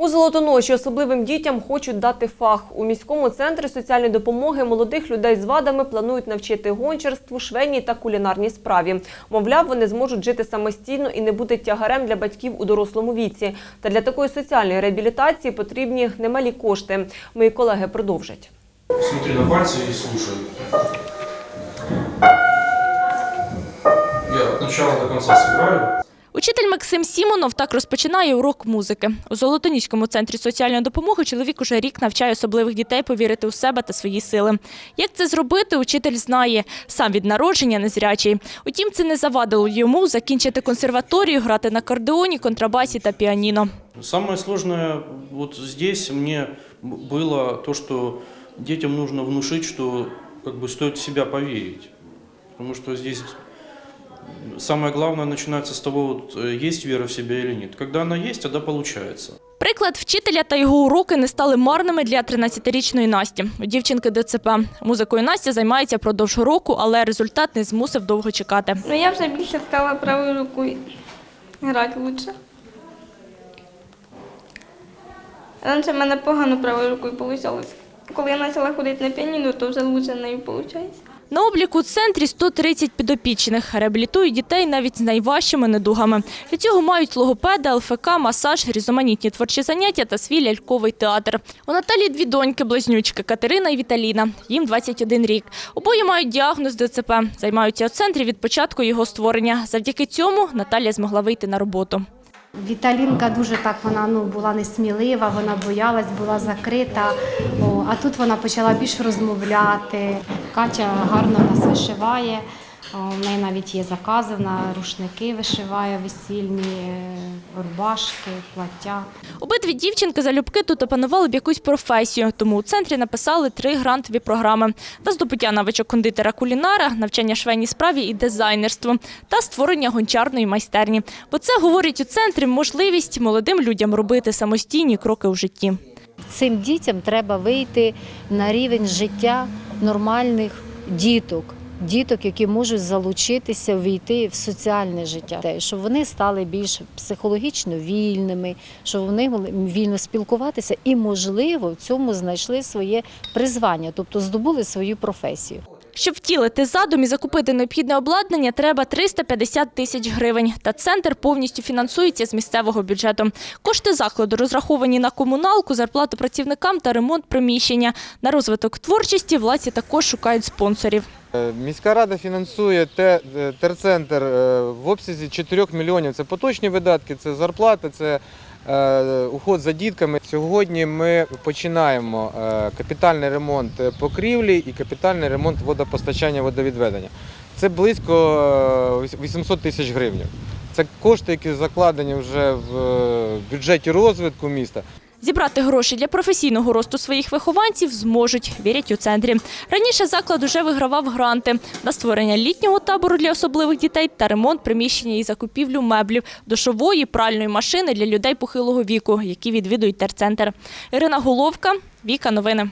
У Золотоноші особливим дітям хочуть дати фах. У міському центрі соціальної допомоги молодих людей з вадами планують навчити гончарству, швейній та кулінарній справі. Мовляв, вони зможуть жити самостійно і не бути тягарем для батьків у дорослому віці. Та для такої соціальної реабілітації потрібні немалі кошти. Мої колеги продовжать. Смотри на пальцы и слушай. Я от начала до конца сыграю. Учитель Максим Сімонов так розпочинає урок музики. У Золотоніському центрі соціальної допомоги чоловік уже рік навчає особливих дітей повірити у себе та свої сили. Як це зробити, учитель знає. Сам від народження незрячий. Утім, це не завадило йому закінчити консерваторію, грати на кардеоні, контрабасі та піаніно. Самое сложное вот здесь мне было то, что детям нужно внушить, что как в себя поверить. Потому что здесь самое главное начинается с того, вот, э, есть вера в себя или нет. Когда она есть, тогда получается. Приклад вчителя та його уроки не стали марними для 13-річної Насті. У дівчинки ДЦП. Музикою Настя займається впродовж року, але результат не змусив довго чекати. Ну я вже більше стала правою рукою грати лучше. Раніше в мене погано правою рукою вийшло. Коли я почала ходити на піаніно, то вже лучше нею виходить. На обліку у центрі 130 підопічних. Реабілітують дітей навіть з найважчими недугами. Для цього мають логопеда, ЛФК, масаж, різноманітні творчі заняття та свій ляльковий театр. У Наталі дві доньки, близнючки Катерина і Віталіна. Їм 21 рік. Обоє мають діагноз ДЦП. Займаються у центрі від початку його створення. Завдяки цьому Наталія змогла вийти на роботу. Віталінка дуже так вона ну була несмілива, вона боялась, була закрита. А тут вона почала більш розмовляти. Катя гарно нас вишиває. В неї навіть є закази, вона рушники вишиває весільні, е, рубашки, плаття. Обидві дівчинки залюбки тут опанували б якусь професію, тому у центрі написали три грантові програми на здобуття навичок кондитера кулінара, навчання швейній справі і дизайнерству та створення гончарної майстерні. Бо це говорять у центрі можливість молодим людям робити самостійні кроки у житті. Цим дітям треба вийти на рівень життя нормальних діток. Діток, які можуть залучитися, війти в соціальне життя, щоб вони стали більш психологічно вільними, щоб вони могли вільно спілкуватися і, можливо, в цьому знайшли своє призвання, тобто здобули свою професію. Щоб втілити задум і закупити необхідне обладнання, треба 350 тисяч гривень. Та центр повністю фінансується з місцевого бюджету. Кошти закладу розраховані на комуналку, зарплату працівникам та ремонт приміщення. На розвиток творчості владці також шукають спонсорів. Е, Міська рада фінансує е, терцентр е, в обсязі 4 мільйонів. Це поточні видатки, це зарплати, це уход за дітками. Сьогодні ми починаємо е, капітальний ремонт покрівлі і капітальний ремонт водопостачання водовідведення. Це близько е, 800 тисяч гривень. Це кошти, які закладені вже в е, бюджеті розвитку міста. Зібрати гроші для професійного росту своїх вихованців зможуть, вірять у центрі. Раніше заклад уже вигравав гранти на створення літнього табору для особливих дітей та ремонт приміщення і закупівлю меблів, душової, пральної машини для людей похилого віку, які відвідують терцентр. Ірина Головка, Віка Новини.